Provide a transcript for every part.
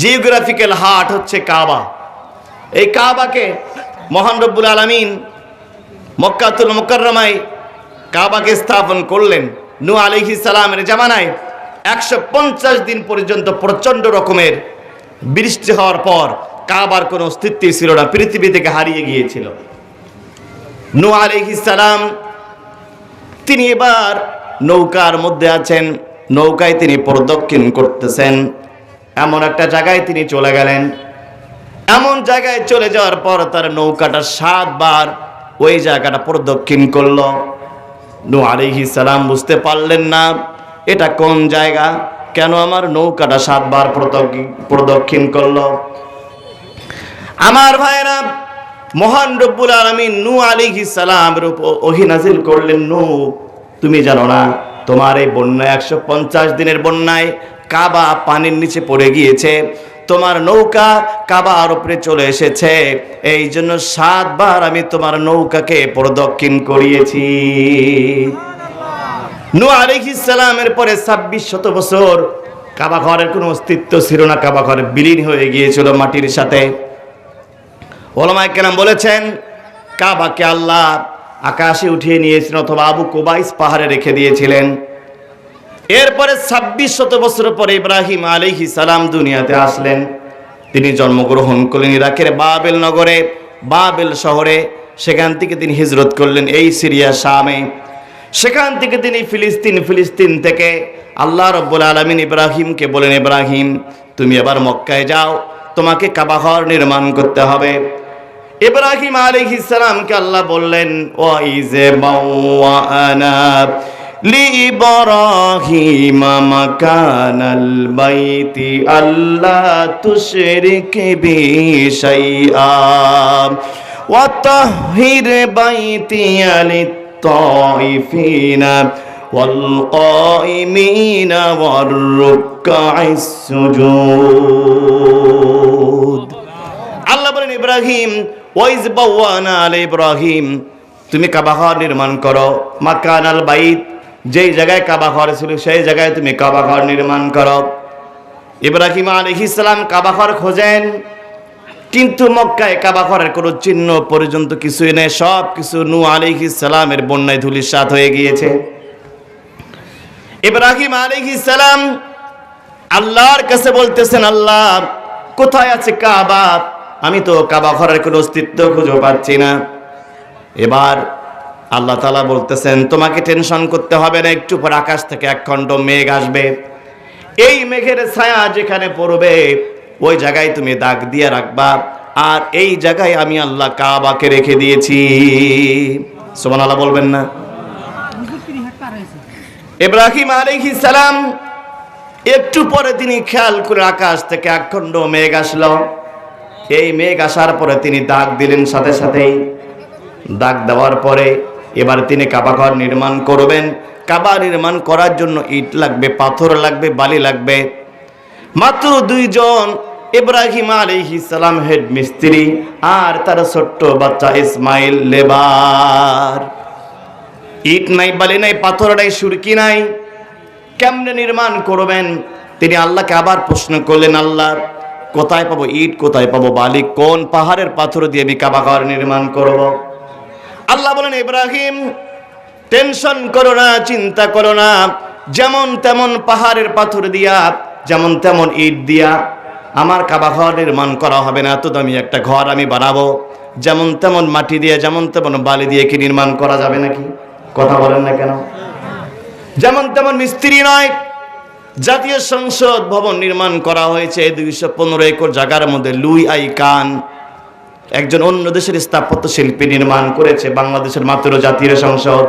Geographical heart হচ্ছে কাবা এই কাবাকে মহান রব্বুল আলমিন মক্কাতুল মুকাররমায় কাবাকে স্থাপন করলেন। নু আলিহি সালামের জামানায় একশো পঞ্চাশ দিন পর্যন্ত প্রচণ্ড রকমের বৃষ্টি হওয়ার পর কাবার কোনো অস্তিত্বই ছিল না, পৃথিবী থেকে হারিয়ে গিয়েছিল। নু আলিহি সালাম তিনি এবার নৌকার মধ্যে আছেন, নৌকায় তিনি প্রদক্ষিণ করতেছেন। এমন একটা জায়গায় তিনি চলে গেলেন। এমন জায়গায় চলে যাওয়ার পর তার নৌকাটা সাতবার ওই জায়গাটা প্রদক্ষিণ করল। নু আলিহি সালাম বুঝতে পারলেন না, এটা কোন জায়গা? কেন আমার নৌকাটা সাতবার প্রদক্ষি- প্রদক্ষিণ করল? আমার ভাইরা মহান রব্বুল আলমিন নু আলিহি সালামের উপর ওহিনাজিল করলেন। নু তুমি জানো না, তোমার এই বন্যায় একশো পঞ্চাশ দিনের বন্যায় কাবা পানির নিচে পড়ে গিয়েছে। তোমার নৌকা কাবার উপরে চলে এসেছে। এই জন্য সাতবার আমি তোমার নৌকাকে প্রদক্ষিণ করিয়েছি। নু আলিহিস সালামের পরে ছাব্বিশ শত বছর কাবা ঘরের কোনো অস্তিত্ব ছিল না। কাবা ঘর বিলীন হয়ে গিয়েছিল মাটির সাথে। ওলামায় কেরাম বলেছেন, কাবাকে আল্লাহ আকাশে উঠিয়ে নিয়েছিলেন অথবা আবু কুবাইস পাহাড়ে রেখে দিয়েছিলেন। এরপরে ছাব্বিশ শত বছর পরে ইব্রাহিম আলিহি সালাম দুনিয়াতে আসলেন। তিনি জন্মগ্রহণ করলেন ইরাকের বাবেল নগরে, বাবেল শহরে। সেখান থেকে তিনি হিজরত করলেন এই সিরিয়া শামে। সেখান থেকে তিনি ফিলিস্তিন ফিলিস্তিন থেকে আল্লাহ রব্বুল আলমিন ইব্রাহিমকে বলেন, ইব্রাহিম, তুমি এবার মক্কায় যাও। তোমাকে কাবাঘর নির্মাণ করতে হবে। ইব্রাহিম আলাইহিস সালামকে আল্লাহ বললেন, ওয়াইজে বাওয়ানা لإبراهيم مكان البيت ألا تشرك بي شيئا وطهر بيتي للطائفين والقائمين والركع السجود আল্লাহ বলেন ইব্রাহিম ওয়াইজ বাওয়ানা আল ইব্রাহিম তুমি কাবাঘর নির্মাণ করো মাকান আল বাইত যেই জায়গায় কাবাঘর ছিল, সেই জায়গায় তুমি কাবাঘর নির্মাণ করো। ইব্রাহিম আলাইহিস সালাম কাবাঘর খোঁজেন, কিন্তু মক্কায় কাবাঘরের কোনো চিহ্ন পর্যন্ত কিছুই নেই সব কিছু নু আলাইহিস সালামের বন্যায় ধুলিসাৎ হয়ে গিয়েছে। ইব্রাহিম আলাইহিস সালাম আল্লাহর কাছে বলতেছেন, আল্লাহ, কোথায় আছে কাবা? আমি তো কাবা ঘরের কোনো অস্তিত্ব খুঁজে পাচ্ছি না। এবার আল্লাহ তালা বলতেছেন, তোমাকে টেনশন করতে হবে না, একটু পর আকাশ থেকে এক খণ্ড মেঘ আসবে। এই মেঘের ছায়া যেখানে পড়বে, ওই জায়গায় তুমি দাগ দিয়ে রাখবা। আর এই জায়গায় আমি আল্লাহ কাবাকে রেখে দিয়েছি। সোমান আল্লাহ বলবেন না? ইব্রাহিম আলাইহিস সালাম একটু পরে তিনি খেয়াল করে আকাশ থেকে এক একখণ্ড মেঘ আসলো। এই মেঘ আসার পরে তিনি দাগ দিলেন সাথে সাথেই। দাগ দেওয়ার পরে এবার তিনি কাবাঘর নির্মাণ করবেন। কাবা নির্মাণ করার জন্য ইট লাগবে, পাথর লাগবে, বালি লাগবে। মাত্র দুইজন ইব্রাহিম আলাইহি সালাম হেড মিস্ত্রি আর তার ছোট্ট বাচ্চা ইসমাইল লেবার। ইট নাই, বালি নাই, পাথর নাই, সুরকি নাই। কেমনে নির্মাণ করবেন? তিনি আল্লাহকে আবার প্রশ্ন করলেন, আল্লাহ, কোথায় পাবো ইট, কোথায় পাবো বালি? কোন পাহাড়ের পাথর দিয়ে আমি কাবাঘর নির্মাণ করব? আল্লাহ বলেন, ইব্রাহিম, টেনশন করো না, চিন্তা করো না। যেমন তেমন পাহাড়ের পাথর দিয়া, যেমন তেমন ইট দিয়া, আমার কাবা ঘর নির্মাণ করা হবে না। এত দামি একটা ঘর আমি বানাবো। যেমন তেমন মাটি দিয়ে, যেমন তেমন বালি দিয়ে কি নির্মাণ করা যাবে নাকি? কথা বলেন না কেন? যেমন তেমন মিস্ত্রি নয়, জাতীয় সংসদ ভবন নির্মাণ করা হয়েছে। দুইশো পনেরো একর জায়গার মধ্যে লুই আই কান একজন অন্য দেশের স্থাপত্য শিল্পী নির্মাণ করেছে বাংলাদেশের মাত্র জাতীয় সংসদ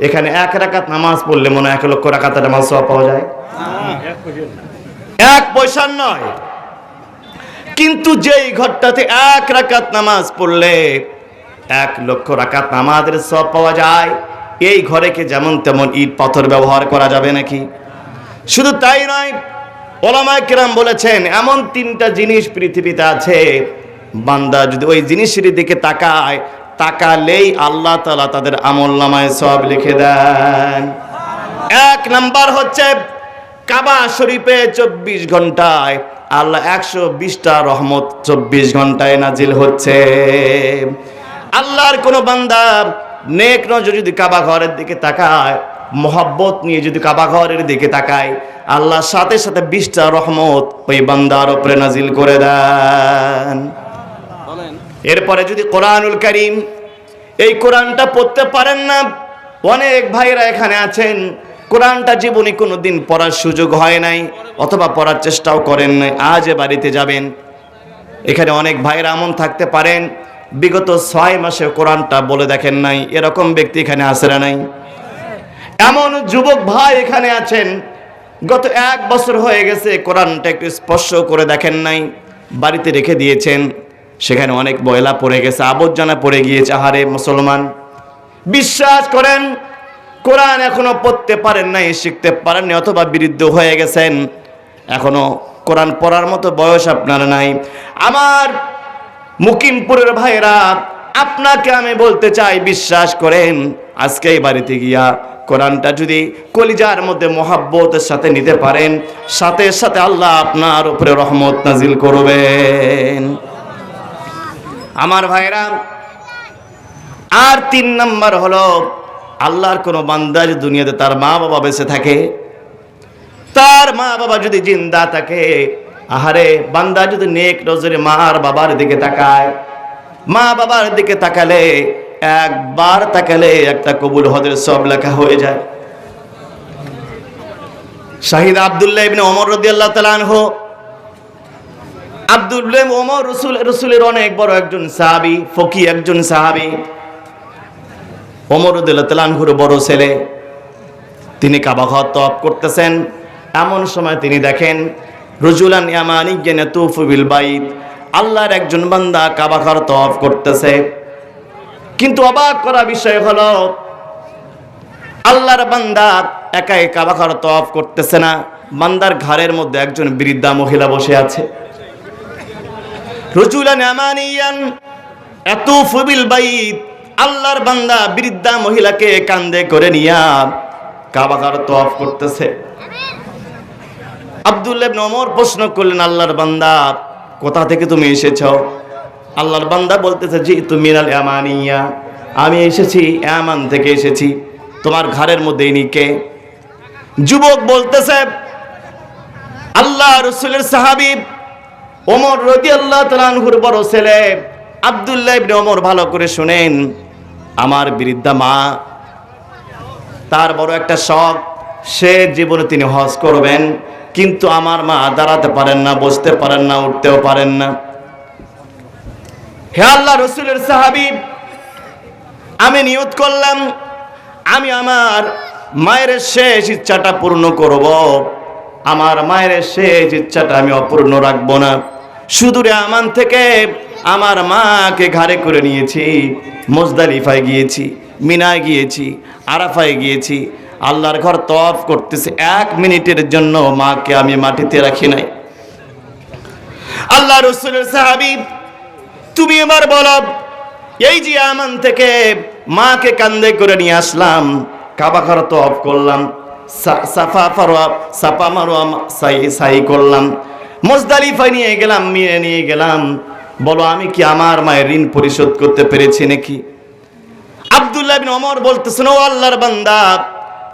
এখানে এক রাকাত নামাজ পড়লে মনে এক লক্ষ রাকাতের নামাজ সব পাওয়া যায়। এক পয়সার নয়। কিন্তু যেই ঘরটাতে এক রাকাত নামাজ পড়লে এক লক্ষ রাকাত নামাজের সব পাওয়া যায়। এই ঘরে কি যেমন তেমন ইট পাথর ব্যবহার করা যাবে নাকি? শুধু তাই নয়, ওলামায় কেরাম বলেছেন, এমন তিনটা জিনিস পৃথিবীতে আছে বান্দা যদি ওই জিনিসের দিকে তাকায়, তাকালেই আল্লাহ তালা তাদের আমল নামায় সব লিখে দেন। এক নাম্বার হচ্ছে কাবা শরীফে চব্বিশ ঘন্টায়, আল্লাহ একশো বিশটা রহমত চব্বিশ ঘন্টায় নাজিল হচ্ছে। আল্লাহর কোনো বান্দা নেক নজর যদি কাবা ঘরের দিকে তাকায়, মোহাব্বত নিয়ে যদি কাবা ঘরের দিকে তাকায়, আল্লাহ সাথে সাথে বিশটা রহমত ওই বান্দার ওপরে নাজিল করে দেন। এরপরে যদি কোরআনুল করিম এই কোরআনটা পড়তে পারেন না, অনেক ভাইরা এখানে আছেন, কোরআনটা জীবনে কোনো দিন পড়ার সুযোগ হয় নাই অথবা পড়ার চেষ্টাও করেন নাই, আজ বাড়িতে যাবেন। এখানে অনেক ভাইরা এমন থাকতে পারেন, বিগত ছয় মাসে কোরআনটা বলে দেখেন নাই, এরকম ব্যক্তি এখানে আসে নাই। এমন যুবক ভাই এখানে আছেন, গত এক বছর হয়ে গেছে কোরআনটা একটু স্পর্শ করে দেখেন নাই, বাড়িতে রেখে দিয়েছেন। সেখানে অনেক ময়লা পড়ে গেছে, আবর্জনা পড়ে গিয়েছে। আহারে মুসলমান, বিশ্বাস করেন, কোরআন এখনও পড়তে পারেন নাই, শিখতে পারেননি, অথবা বিরুদ্ধ হয়ে গেছেন। এখনও কোরআন পড়ার মতো বয়স আপনার নাই। আমার মুকিমপুরের ভাইরা আপনাকে আমি বলতে চাই, বিশ্বাস করেন, আজকে এই বাড়িতে গিয়া কোরআনটা যদি কলিজার মধ্যে মহাব্বতের সাথে নিতে পারেন, সাথে সাথে আল্লাহ আপনার উপরে রহমত নাজিল করবেন। আমার ভাইরা, আর তিন নাম্বার হলো, আল্লাহর কোনো বান্দা যদি দুনিয়াতে তার মা বাবা বেঁচে থাকে, তার মা বাবা যদি জিন্দা থাকে, আহারে, বান্দা যদি নেক নজরে মা আর বাবার দিকে তাকায় মা বাবার দিকে তাকালে, একবার তাকালে একটা কবুল হদের সব লেখা হয়ে যায়। শাহিদ আবদুল্লাহ ইবনে ওমর রাদিয়াল্লাহু তাআলা আনহু আব্দুল্লাহ ওমর রসুল, রসুলের অনেক বড় একজন সাহাবি, ফকি একজন সাহাবি। ওমর উদ্দিল্লাহুর বড় ছেলে। তিনি কাবাঘর তপ করতেছেন। এমন সময় তিনি দেখেন, রজুলান ইয়ামানি জ্ঞানে তুফুবিল বাইত। আল্লাহর একজন বান্দা কাবাঘর তপ করতেছে। কিন্তু অবাক করা বিষয় হলো, আল্লাহর বান্দা একাই কাবাঘর তপ করতেছে না। বান্দার ঘরের মধ্যে একজন বৃদ্ধা মহিলা বসে আছে। রজুলান আমানিয়ান, এত ফুবিল বাইত, আল্লাহর বান্দা বৃদ্ধা মহিলাকে কান্দে করে নিয়া কাবাগার তফ করতেছে। আব্দুল্লাহ ইবনে ওমর প্রশ্ন করলেন, আল্লাহর বান্দা, কোথা থেকে তুমি এসেছ? আল্লাহর বান্দা বলতেছে, জি, তুমি মিনাল আমানিয়া। আমি এসেছি এমান থেকে এসেছি। তোমার ঘরের মধ্যে ইনি কে? যুবক বলতেছে, আল্লাহ রসুলের সাহাবিব ওমর রদি আল্লাহ তালানহুর বড় ছেলে। আবদুল্লাহ ইবনে ওমর ভালো করে শুনেন। আমার বৃদ্ধা মা, তার বড় একটা শখ, সে জীবনে তিনি হজ করবেন, কিন্তু আমার মা দাঁড়াতে পারেন না, বসতে পারেন না, উঠতেও পারেন না। হে আল্লাহ রসুলের সাহাবিব আমি নিয়ত করলাম, আমি আমার মায়ের শেষ ইচ্ছাটা পূর্ণ করব। আমার মায়ের শেষ ইচ্ছাটা আমি অপূর্ণ রাখব না। সুদূরে আমান থেকে আমার মাকে ঘাড়ে করে নিয়েছি, মোজদালিফায় গিয়েছি, মিনায় গিয়েছি, আরাফায় গিয়েছি। আল্লাহর ঘর তফ করতেছে, এক মিনিটের জন্য মাকে আমি মাটিতে রাখি নাই। আল্লাহ রসুলের সাহাবি, তুমি এবার বলো, এই যে আমান থেকে মাকে কান্দে করে নিয়ে আসলাম, কাবা ঘর তফ করলাম সাফা ফারোয়া, সাফা মারোয়া, সাই সাই করলাম। মোজদালিফায় নিয়ে গেলাম, মিয়ে নিয়ে গেলাম। বলো, আমি কি আমার মায়ের ঋণ পরিশোধ করতে পেরেছি নাকি? আব্দুল্লাহ বিন ওমর বলতেছেন, ও আল্লাহর বান্দা,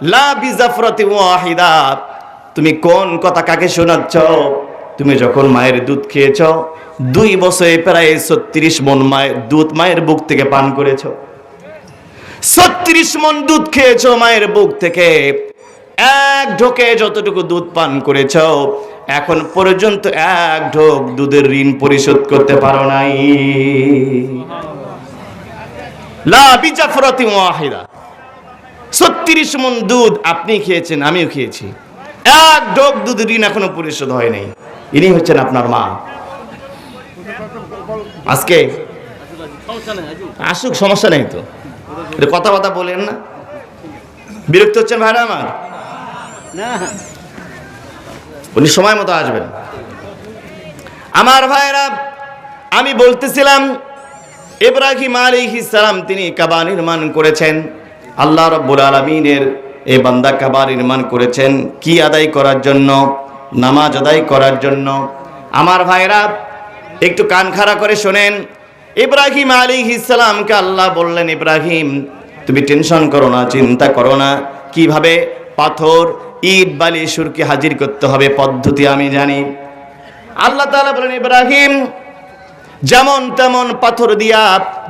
লা বিজাফরাতি ওয়াহিদা, তুমি কোন কথা কাকে শোনাচ্ছ? তুমি যখন মায়ের দুধ খেয়েছ, দুই বছরে প্রায় ছত্রিশ মন মায়ের দুধ মায়ের বুক থেকে পান করেছ। ছত্রিশ মন দুধ খেয়েছ মায়ের বুক থেকে। এক ঢোকে যতটুকু দুধ পান করেছ এখন পর্যন্ত এক ঢোক দুধের ঋণ পরিশোধ করতে পারো নাই। ছত্রিশ মন দুধ আপনি খেয়েছেন, আমিও খেয়েছি। এক ঢোক দুধ ঋণ এখনও পরিশোধ হয় নাই। ইনি হচ্ছেন আপনার মা। আজকে? আসুক, সমস্যা নেই তো। কথা কথা বলেন না। বিরক্ত হচ্ছেন ভাইরা আমার? উনি সময় মতো আসবেন। আমার ভাইরা আমি বলতেছিলাম, ইব্রাহিম আলাইহিস সালাম তিনি কাবা নির্মাণ করেছেন। আল্লাহ রব্বুল আলমিনের এই বান্দা কাবা নির্মাণ করেছেন কি আদায় করার জন্য, নামাজ আদায় করার জন্য। আমার ভাইরা একটু কান খাড়া করে শোনেন। ইব্রাহিম আলী ইসলামকে আল্লাহ বললেন, ইব্রাহিম, তুমি টেনশন করো না, চিন্তা করো না। কীভাবে? পাথর ইট, বালি, সুরকে হাজির করতে হবে পদ্ধতি আমি জানি। আল্লাহ তালা বলেন, ইব্রাহিম, যেমন তেমন পাথর দিয়া,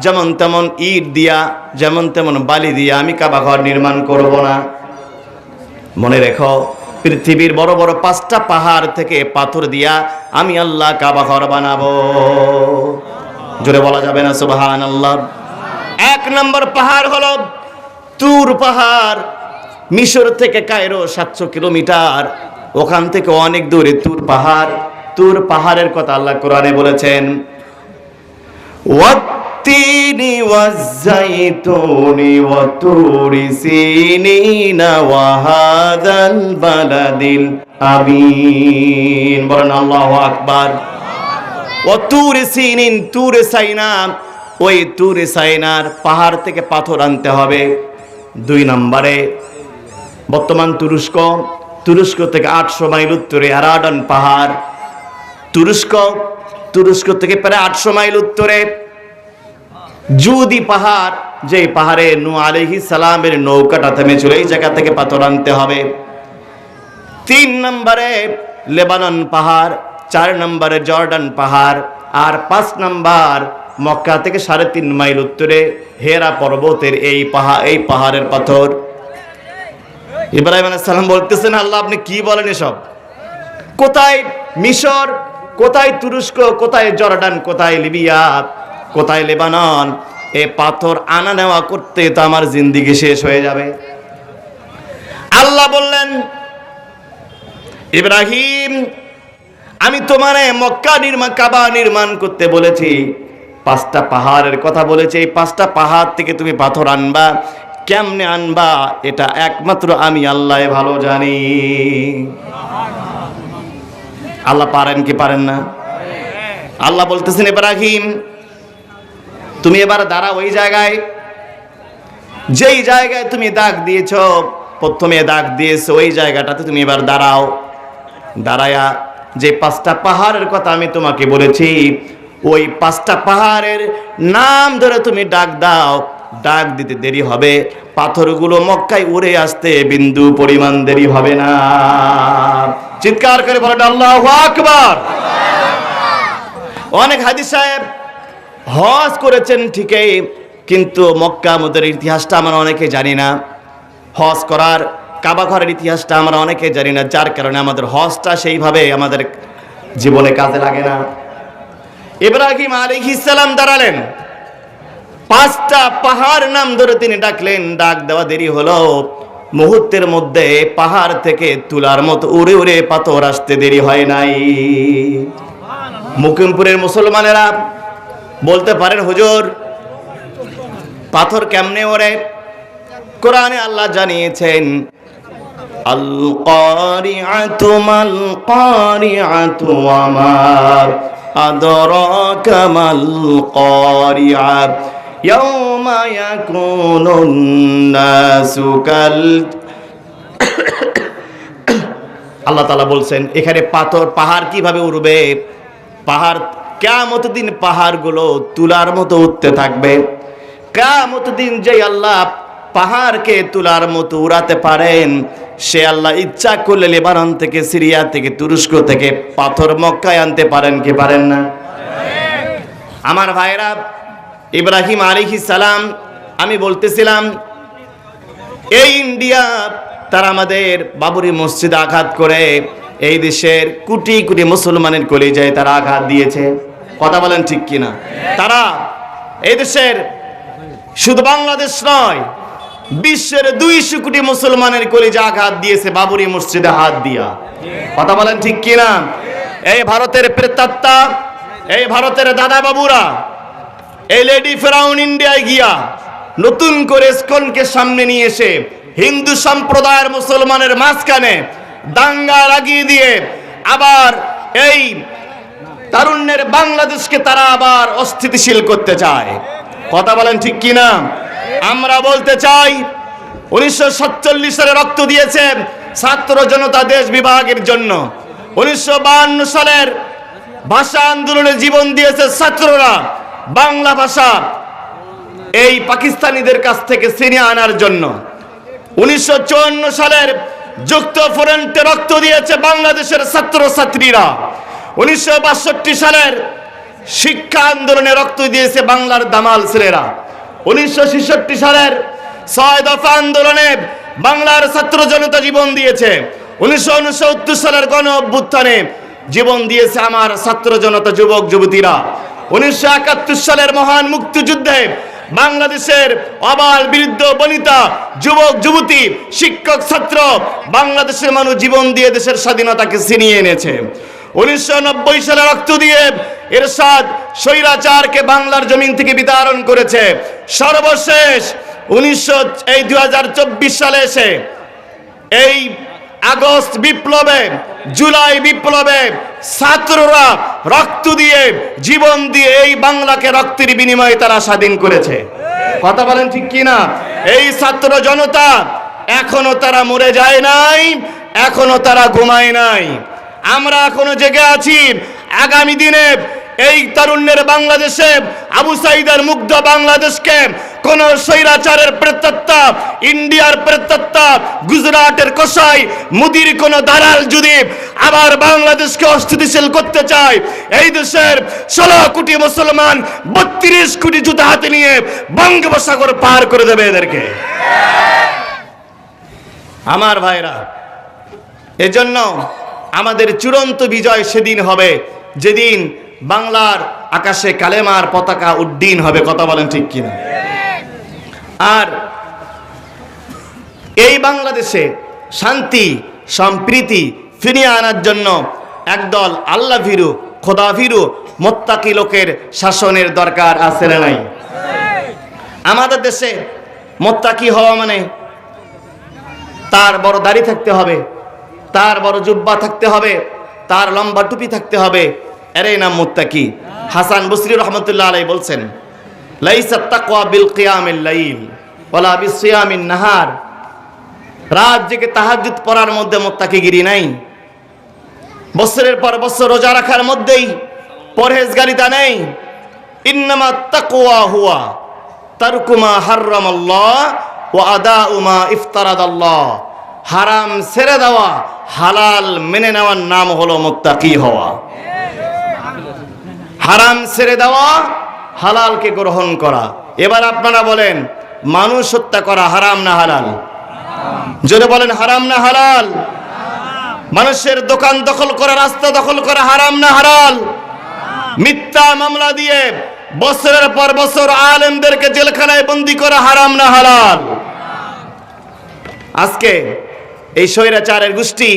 যেমন তেমন ইট দিয়া, যেমন তেমন বালি দিয়া আমি কাবা ঘর নির্মাণ করব না। মনে রেখো, পৃথিবীর বড় বড় পাঁচটা পাহাড় থেকে পাথর দিয়া আমি আল্লাহ কাবা ঘর বানাবো। জোরে বলা যাবে না সুবাহান আল্লাহ এক নম্বর পাহাড় হল তুর পাহাড়। মিশর থেকে কায়রো সাতশো কিলোমিটার। ওখান থেকে অনেক দূরে তুর পাহাড়। তুর পাহাড়ের কথা আল্লাহ কোরআনে বলেছেন, ওয়াত্তিনি ওয়াজ্জাইতুনি ওয়াতুরি সিনিনা ওয়াহাদাল বালাদিল আমিন। বলেন আল্লাহু আকবার। ওয়াতুরি সিনিন, তুর সাইনা। ওই তুর সাইনার পাহাড় থেকে পাথর আনতে হবে। দুই নম্বরে বর্তমান তুরস্ক তুরস্ক থেকে আটশো মাইল উত্তরে আরাডন পাহাড়। তুরস্ক তুরস্ক থেকে প্রায় আটশো মাইল উত্তরে জুদি পাহাড় যে পাহাড়ে নু আলহি সালামের নৌকাটা থেমেছিল, এই জায়গা থেকে পাথর আনতে হবে। তিন নম্বরে লেবানন পাহাড়, চার নম্বরে জর্ডান পাহাড়, আর পাঁচ নম্বর মক্কা থেকে সাড়ে তিন মাইল উত্তরে হেরা পর্বতের এই পাহাড় এই পাহাড়ের পাথর। ইব্রাহিম আলাইহিস সালাম বলতেছেন, আল্লাহ, আপনি কি বলেন এসব? কোথায় মিশর, কোথায় তুরস্ক, কোথায় জর্ডান, কোথায় লিবিয়া, কোথায় লেবানন? এ পাথর আনা নেওয়া করতে তো আমার জিন্দিগি শেষ হয়ে যাবে। আল্লাহ বললেন, ইব্রাহিম, আমি তোমারে মক্কা নির্মাণ কাবা নির্মাণ করতে বলেছি। পাঁচটা পাহাড়ের কথা বলেছি। এই পাঁচটা পাহাড় থেকে তুমি পাথর আনবা। কেমনে আনবা? এটা একমাত্র আমি, আল্লাহ ভালো জানি। আল্লাহ পারেন কি পারেন না? আল্লাহ বলতেছেন, ইব্রাহিম, তুমি এবার দাঁড়াও ওই জায়গায়। যেই জায়গায় তুমি দাগ দিয়েছ, প্রথমে দাগ দিয়েছ, ওই জায়গাটাতে তুমি এবার দাঁড়াও। দাঁড়ায়া যে পাঁচটা পাহাড়ের কথা আমি তোমাকে বলেছি, ওই পাঁচটা পাহাড়ের নাম ধরে তুমি ডাক দাও। ডাক দিতে দেরি হবে। পাথরগুলো মক্কায় উড়ে আসতে বিন্দু পরিমাণ দেরি হবে না। চিৎকার করে বলেন, আল্লাহ আকবার! অনেক হাদিস সাহেব হজ করেছেন ঠিকই, কিন্তু মক্কা মদের ইতিহাসটা আমরা অনেকে জানি না। হজ করার কাবা ঘরের ইতিহাসটা আমরা অনেকে জানি না, যার কারণে আমাদের হজটা সেইভাবে আমাদের জীবনে কাজে লাগে না। ইব্রাহিম আলাইহিস সালাম দাঁড়ালেন। পাঁচটা পাহাড় নাম ধরে তিনি ডাকলেন, ডাক দেওয়া দেরি হলো। মুহূর্তের মধ্যে পাহাড় থেকে তুলার মতো উড়ে উড়ে পাথর আসতে দেরি হয় নাই। মুকিমপুরের মুসলমানেরা বলতে পারেন, হুজুর, পাথর কেমনে ওরে কোরআনে আল্লাহ জানিয়েছেন মা আদরাকা মাল কারিআ ইয়াউমা ইয়াকুনুন নাসু কাল আল্লাহ তাআলা বলছেন, এখানে পাথর পাহাড় কীভাবে উড়বে? পাহাড় কেমত দিন পাহাড়গুলো তুলার মতো উঠতে থাকবে। কেমত দিন যে আল্লাহ পাহাড়কে তুলার মতো উড়াতে পারেন, সে আল্লাহ ইচ্ছা করলে লেবানন থেকে, সিরিয়া থেকে, তুরস্ক থেকে পাথর মক্কায় আনতে পারেন কি পারেন না? আমার ভাইরা ইব্রাহিম আলিহি সালাম, আমি বলতেছিলাম, এই ইন্ডিয়া, তারা আমাদের বাবরি মসজিদ আঘাত করে। এই দেশের কোটি কোটি মুসলমানের কলিজায় তারা আঘাত দিয়েছে। কথা বলেন ঠিক কিনা? তারা এই দেশের শুধু বাংলাদেশ নয়, বিশ্বের দুইশো কোটি মুসলমানের কলিজা আঘাত দিয়েছে বাবরি মসজিদে হাত দিয়া। কথা বলেন ঠিক কিনা? এই ভারতের প্রেতাত্মা, এই ভারতের দাদা বাবুরা এই লেডি ফেরাউন ইন্ডিয়ায় গিয়া নতুন করে স্কনকে সামনে নিয়ে এসে হিন্দু সম্প্রদায়ের মুসলমানের মাঝখানে দাঙ্গা লাগিয়ে দিয়ে আবার এই তারুণ্যের বাংলাদেশকে তারা আবার অস্থিতিশীল করতে চায়। কথা বলেন ঠিক কিনা? আমরা বলতে চাই, উনিশশো সালে রক্ত দিয়েছে ছাত্র জনতা দেশ বিভাগের জন্য। উনিশশো সালের ভাষা আন্দোলনে জীবন দিয়েছে ছাত্ররা। বাংলা ভাষা এই পাকিস্তানিদের কাছ থেকে ছিনিয়ে আনার জন্য। উনিশশো চুয়ান্ন সালের যুক্ত ফ্রন্টে রক্ত দিয়েছে বাংলাদেশের ছাত্র ছাত্রীরা উনিশশো সালের শিক্ষা আন্দোলনে রক্ত দিয়েছে বাংলার দামাল ছেলেরা। উনিশশো ছেষট্টি সালের ছয় দফা আন্দোলনে বাংলার ছাত্র জনতা জীবন দিয়েছে। উনিশশো উনসত্তর সালের গণ অভ্যুত্থানে জীবন দিয়েছে আমার ছাত্র জনতা, যুবক, যুবতীরা। উনিশশো একাত্তর সালের মহান মুক্তিযুদ্ধে বাংলাদেশের অবাল বিরুদ্ধ বনিতা যুবক, যুবতী, শিক্ষক, ছাত্র বাংলাদেশের মানুষ জীবন দিয়ে দেশের স্বাধীনতাকে ছিনিয়ে এনেছে। উনিশশো নব্বই সালে রক্ত দিয়ে এরশাদ স্বৈরাচারকে বাংলার জমিন থেকে বিতাড়ন করেছে। সর্বশেষ উনিশশো, এই দুই হাজার চব্বিশ সালে এসে এই আগস্ট বিপ্লবে, জুলাই বিপ্লবে ছাত্ররা রক্ত দিয়ে, জীবন দিয়ে এই বাংলাকে রক্তের বিনিময়ে তারা স্বাধীন করেছে। কথা বলেন ঠিক কি না এই ছাত্র জনতা, এখনও তারা মরে যায় নাই, এখনও তারা ঘুমায় নাই। আমরা এখনও জেগে আছি। আগামী দিনে এই তারুণ্যের বাংলাদেশে আবু সাইদের মুগ্ধ বাংলাদেশকে কোন স্বৈরাচারের প্রেতাত্মা ইন্ডিয়ার প্রেতাত্মা গুজরাটের কসাই, মুদির কোন দালাল যদি আবার বাংলাদেশকে অস্থিতিশীল করতে চায়, এই দেশের ষোলো কোটি মুসলমান বত্রিশ কোটি জুতা হাতে নিয়ে বঙ্গোপসাগর পার করে দেবে এদেরকে। আমার ভাইরা, এজন্য আমাদের চূড়ান্ত বিজয় সেদিন হবে, যেদিন বাংলার আকাশে কালেমার পতাকা উড্ডীন হবে, কথা বলেন ঠিক কিনা? আর এই বাংলাদেশে শান্তি, সম্প্রীতি ফিরিয়ে আনার জন্য একদল আল্লাহ ভীরু, খোদা ভীরু, মোত্তাকি লোকের শাসনের দরকার আছে না নাই? আমাদের দেশে মোত্তাকি হওয়া মানে তার বড় দাড়ি থাকতে হবে, তার বড় জুব্বা থাকতে হবে, তার লম্বা টুপি থাকতে হবে এরে নাম মুত্তাকি। হাসান বসরি রহমতুল্লাহ আলাই বলছেন নাহার। রাত জেগে তাহাজ্জুদ পড়ার মধ্যে মুত্তাকিগিরি নাই। বছরের পর বছর রোজা রাখার মধ্যেই পরহেজগারিতা নেই। ইন্নামা তাকওয়া হুয়া তারকুমা হাররামাল্লাহ ওয়া আদাউমা ইফতারাদাল্লাহ। হারাম ছেড়ে দেওয়া, হালাল মেনে নেওয়ার নাম হলো মুত্তাকি হওয়া। হারাম ছেড়ে দেওয়া, হালালকে গ্রহণ করা। এবার আপনারা বলেন, মানুষ হত্যা করা হারাম না হালাল? যদি বলেন হারাম না হালাল, মানুষের দোকান দখল করা, রাস্তা দখল করা হারাম না হারাল মিথ্যা মামলা দিয়ে বছরের পর বছর আলেমদেরকে জেলখানায় বন্দি করা হারাম না হালাল? আজকে এই স্বৈরাচারের গোষ্ঠী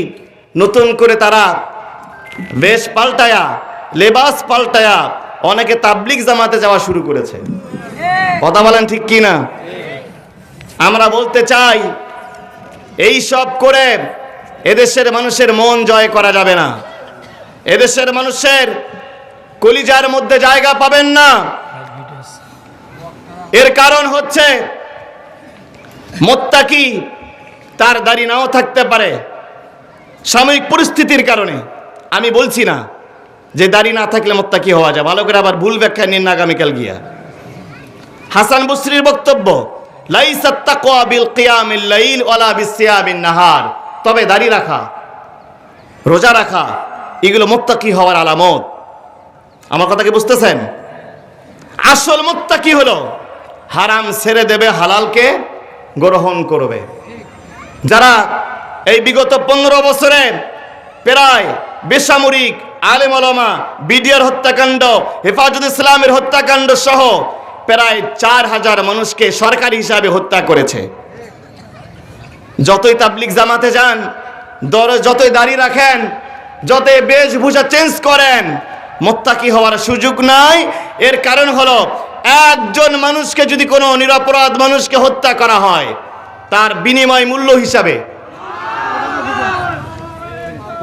নতুন করে তারা বেশ পাল্টায়া লেবাস পাল্টায়া অনেকে তাবলিক জামাতে যাওয়া শুরু করেছে। কথা বলেন ঠিক কি না আমরা বলতে চাই, এই সব করে এদেশের মানুষের মন জয় করা যাবে না। এদেশের মানুষের কলিজার মধ্যে জায়গা পাবেন না। এর কারণ হচ্ছে, মোত্তাকি তার দাড়ি নাও থাকতে পারে। সাময়িক পরিস্থিতির কারণে, আমি বলছি না। যে দাড়ি না থাকলে মত্তা মোত্তাকি হওয়া যায়। ভালো করে আবার ভুল ব্যাখ্যা নিন আগামীকাল গিয়া। হাসান বসরির বক্তব্য নাহার। তবে দাড়ি রাখা, রোজা রাখা, এগুলো মোত্তাকি হওয়ার আলামত। আমার কথা কি বুঝতেছেন? আসল মোত্তাকি হলো, হারাম ছেড়ে দেবে, হালালকে গ্রহণ করবে। যারা এই বিগত পনেরো বছরে প্রায় বেসামরিক আলেম আলমা বিডিআর হত্যাকাণ্ড, হেফাজত ইসলামের হত্যাকাণ্ড সহ প্রায় চার হাজার মানুষকে সরকারি হিসাবে হত্যা করেছে। যতই তাবলিক জামাতে যান, দর, যতই দাঁড়িয়ে রাখেন, যতই বেশভূষা চেঞ্জ করেন, মোত্তাকি হওয়ার সুযোগ নাই। এর কারণ হলো, একজন মানুষকে যদি কোনো নিরপরাধ মানুষকে হত্যা করা হয়, তার বিনিময় মূল্য হিসাবে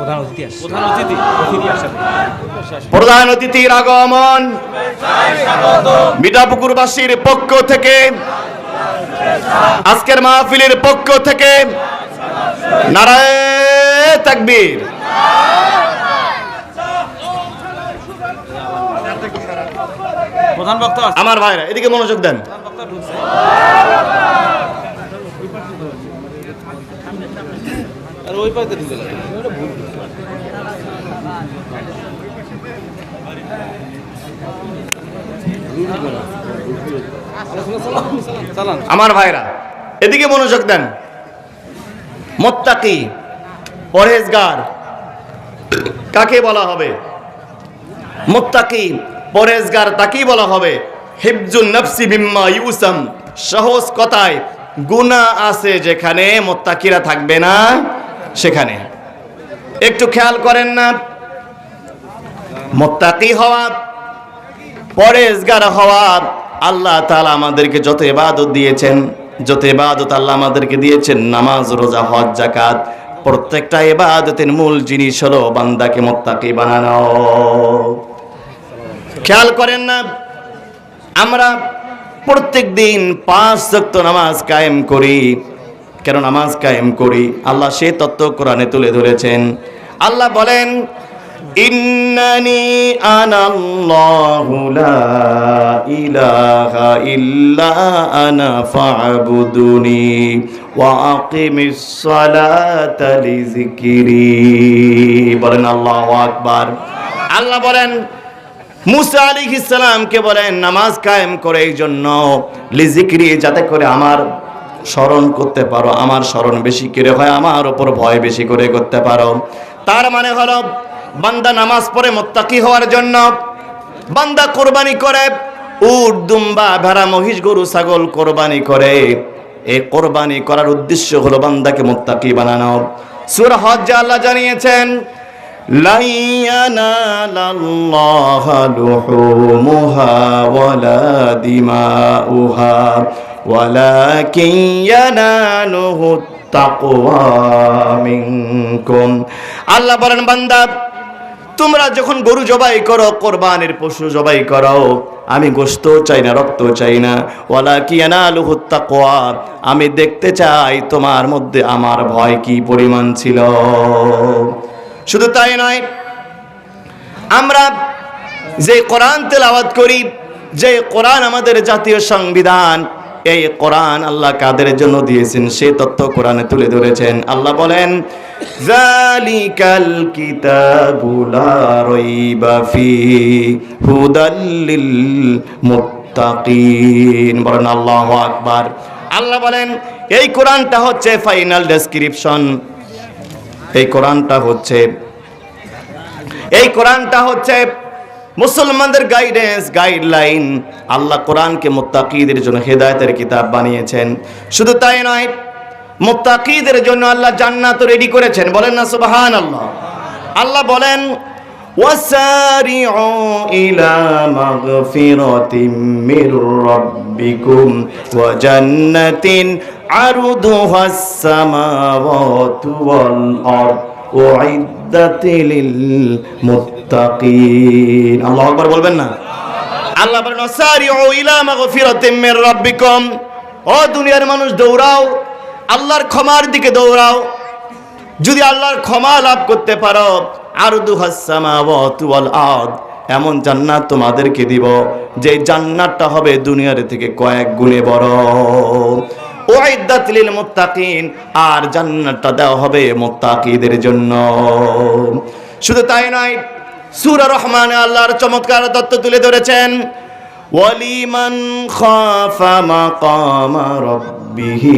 প্রধান অতিথি প্রধান অতিথি অতিথি আসবে প্রধান অতিথির আগমন মিঠাপুকুরবাসীর পক্ষ থেকে আজকের মাহফিলের পক্ষ থেকে নারায় তাকবীর। প্রধান বক্তা আমার ভাইরা এদিকে মনোযোগ দেন। ওই পাইতে ঢুকে লাগে চালান আমার ভাইরা, এদিকে মনোযোগ দেন। মোত্তাকি, পরহেজগার, কাকে বলা হবে? মোত্তাকি, পরহেজগার তাকেই বলা হবে। হিফজুন নফসি বিম্মা ইউসাম, সহজ কথায়, গুনাহ আছে যেখানে মোত্তাকিরা থাকবে না সেখানে। একটু খেয়াল করেন না। মোত্তাকি হওয়া পরেজগার হওয়া আল্লাহ তালা আমাদেরকে যত ইবাদত দিয়েছেন, যত ইবাদত আল্লাহ আমাদেরকে দিয়েছেন, নামাজ, রোজা, হজ জাকাত প্রত্যেকটা এবাদতের মূল জিনিস হলো বান্দাকে মোত্তাকি বানানো। খেয়াল করেন না, আমরা প্রত্যেক দিন পাঁচ ওয়াক্ত নামাজ কায়েম করি। কেন নামাজ কায়েম করি? আল্লাহ সে তত্ত্ব কোরআনে তুলে ধরেছেন। আল্লাহ বলেন ইন্নানি আনাল্লাহু লা ইলাহা ইল্লা আনা ফা'বুদুনি ওয়া আকিমিস সালাতা লিযিকরি। বলেন আল্লাহু আকবার। আল্লাহ বলেন, মুসা আলী ইসলামকে বলেন, নামাজ কায়েম করে এই জন্য লিজিক্রি যাতে করে আমার স্মরণ করতে পারো, আমার স্মরণ বেশি করে হয়, আমার ওপর ভয় বেশি করে করতে পারো। তার মানে হলো বান্দা নামাজ পড়ে মোত্তাকি হওয়ার জন্য বান্দা কোরবানি করে উট দুম্বা ভেড়া মহিষ গরু ছাগল কোরবানি করে এই কোরবানি করার উদ্দেশ্য হলো বান্দাকে মোত্তাকি বানানো সূরা হজ্জে আল্লাহ জানিয়েছেন لن ينال الله لحومها ولا دماؤها ولكن يناله التقوى منكم আল্লাহ বলেন বান্দা তোমরা যখন গরু জবাই করো, কোরবানের পশু জবাই করো। আমি গোস্ত চাই না রক্ত চাই না। ওয়ালা কি আনালুহু তাকওয়া। আমি দেখতে চাই তোমার মধ্যে আমার ভয় কি পরিমাণ ছিল। শুধু তাই নয়, আমরা যে কোরআন তেলাওয়াত করি, যে কোরআন আমাদের জাতীয় সংবিধান এই কোরআন আল্লাহ কাদের জন্য দিয়েছেন? সে তথ্য কোরআনে তুলে ধরেছেন। আল্লাহ বলেন আকবার। আল্লাহ বলেন, এই কোরআনটা হচ্ছে ফাইনাল ডেসক্রিপশন। এই কোরআনটা হচ্ছে, এই কোরআনটা হচ্ছে মুসলমানদের গাইডেন্স গাইডলাইন আল্লাহ কোরআনকে মুত্তাকিদের জন্য হেদায়েতের কিতাব বানিয়েছেন শুধু তাই নয় মুত্তাকিদের জন্য আল্লাহ জান্নাত রেডি করেছেন বলেন না সুবহান আল্লাহ আল্লাহ বলেন وسارعوا إلى مغفرة من ربكم وجنة عرضها السماوات والأرض أعدت للمتقين মুত্তাকিন। আল্লাহু আকবার বলবেন না? আল্লাহ বলেন সারিউ ইলা মাগফিরাতিম মির রাব্বিকুম। ও দুনিয়ার মানুষ, দৌড়াও। আল্লাহর ক্ষমার দিকে দৌড়াও। যদি আল্লাহর ক্ষমা লাভ করতে পারো আর দুহাসামাওয়াল আদ এমন জান্নাত তোমাদেরকে দিব, যে জান্নাতটা হবে দুনিয়ার থেকে কয়েক গুণে বড়। ওয়াইদাতলিল মুত্তাকিন, আর জান্নাতটা দেওয়া হবে মুত্তাকিদের জন্য। শুধু তাই নয় সূরা রহমানে আল্লাহর চমৎকার তত্ত্ব তুলে ধরেছেন, ওয়ালিমান খাফা মাকামা রাব্বিহি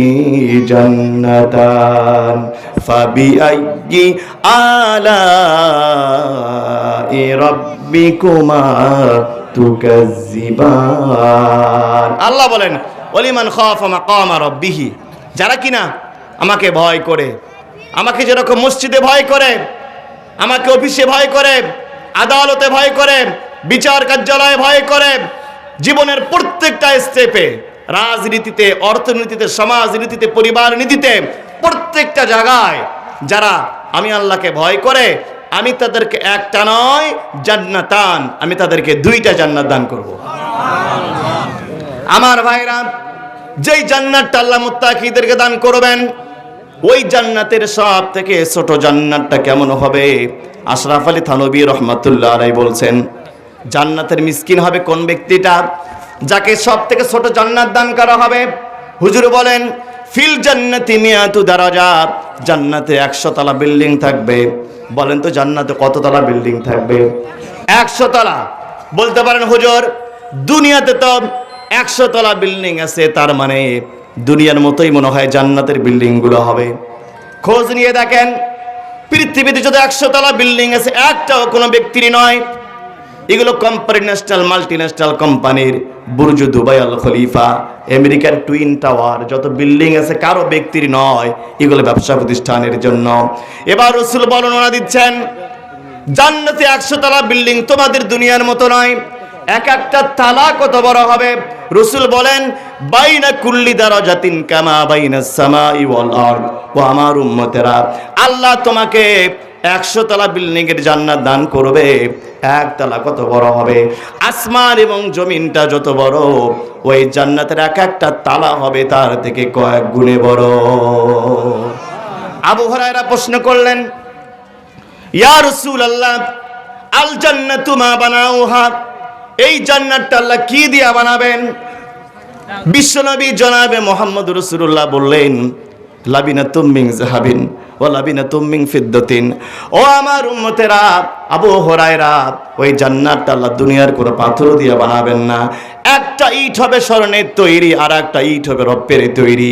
জান্নাতান ফাবিআইয়ি আলাই রাব্বিকুমা তুকাজ্জিবান। আল্লাহ বলেন, ওয়ালিমান খাফা মাকামা রাব্বিহি, যারা কিনা আমাকে ভয় করে, আমাকে যেরকম মসজিদে ভয় করে, আমাকে অফিসে ভয় করে আদালতে ভয় করে বিচার কার্যালয়ে ভয় করে জীবনের প্রত্যেকটা স্টেপে রাজনীতিতে, অর্থনীতিতে, সমাজনীতিতে, পরিবার নীতিতে, প্রত্যেকটা জায়গায় যারা আমি আল্লাহকে ভয় করে, আমি তাদেরকে একটা নয়, জান্নাতান, আমি তাদেরকে দুইটা জান্নাত দান করব। আমার ভাইরা, যেই জান্নাতটা আল্লাহ মুত্তাকিদেরকে দান করবেন ওই জান্নাতের সব থেকে ছোট জান্নাতটা কেমন হবে? আশরাফ আলী থানবী রহমাতুল্লাহ আলাই বলছেন, জান্নাতের মিসকিন হবে কোন ব্যক্তিটা? যাকে সব থেকে ছোট জান্নাত দান করা হবে। হুজুর বলেন, ফিল জান্নাতি মিয়াতু দারাজাত জান্নাতে একশো তলা বিল্ডিং থাকবে। বলেন তো, জান্নাতে কত তলা বিল্ডিং থাকবে? একশো তলা। বলতে পারেন, হুজুর, দুনিয়াতে তো একশো তলা বিল্ডিং আছে, তার মানে দুনিয়ার মতোই মনে হয় জান্নাতের বিল্ডিংগুলো হবে। খোঁজ নিয়ে দেখেন, পৃথিবীতে যত একশো তলা বিল্ডিং আছে, একটাও কোনো ব্যক্তির নয়। এগুলো কোম্পানি ন্যাশনাল মাল্টি ন্যাশনাল কোম্পানির বুর্জ দুবাই আল খলিফা, আমেরিকার টুইন টাওয়ার, যত বিল্ডিং আছে কারও ব্যক্তির নয় এগুলো ব্যবসা প্রতিষ্ঠানের জন্য। এবার রসুল বর্ণনা দিচ্ছেন, জান্নাতে একশো তলা বিল্ডিং তোমাদের দুনিয়ার মতো নয়, এক একটা তালা কত বড় হবে? রসুল বলেন, বাইনা কুল্লি দারাজাতিন কামা বাইনা সামা আরদ। ও আমার উম্মতেরা, আল্লাহ তোমাকে একশো তলা বিল্ডিং এর জান্নাত দান করবে, এক তলা কত বড় হবে? আসমান এবং জমিনটা যত বড়, ওই জান্নাতের এক একটা তালা হবে তার থেকে কয়েক গুণে বড়। আবু হরায়রা প্রশ্ন করলেন, ইয়া রসুল আল্লাহ আল জান্নাতু মা বানাউহা? এই জান্নাতটা আল্লাহ কি দিয়া বানাবেন? বিশ্বনবী জনাবে মোহাম্মদ রসুল্লাহ বললেন লাবিনা তুমিং জাহাবিন ও লাবিনা তুমিং ফিদ্দতিন। ও আমার উম্মতেরা, আবু হরায়রা, ওই জান্নাতটা আল্লাহ দুনিয়ার কোনো পাথর দিয়ে বানাবেন না। একটা ইট হবে স্বর্ণের তৈরি, আর একটা ইট হবে রপ্পের তৈরি।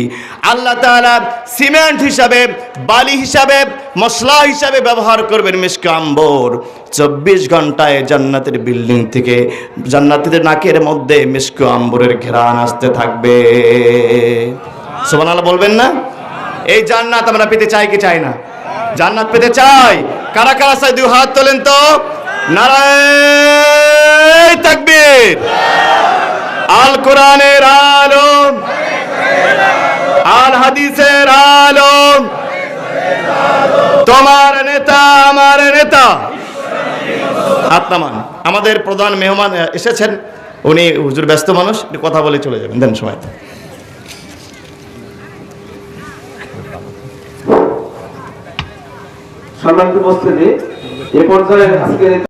আল্লাহ তাআলা সিমেন্ট হিসাবে, বালি হিসাবে, মশলা হিসাবে ব্যবহার করবেন আম্বর। চব্বিশ ঘন্টায় জান্নাতের বিল্ডিং থেকে জান্নাতিদের নাকের মধ্যে মিশকু আম্বরের ঘেরান আসতে থাকবে। সুবহানাল্লাহ বলবেন না? এই জান্নাত আমরা পেতে চাই কি চাই না? জান্নাত পেতে চাই। কারা কারা চাই দুই হাত তোলেন তো। নারায় তাকবীর। আল কোরআনের আলো আল হাদিসের আলো তোমার নেতা, আমার নেতা। আত্মামান আমাদের প্রধান মেহমান এসেছেন। উনি হুজুর ব্যস্ত মানুষ। কথা বলে চলে যাবেন। দেন সময়। সম্মানিত উপস্থিতি এ পর্যায়ে আজকের এই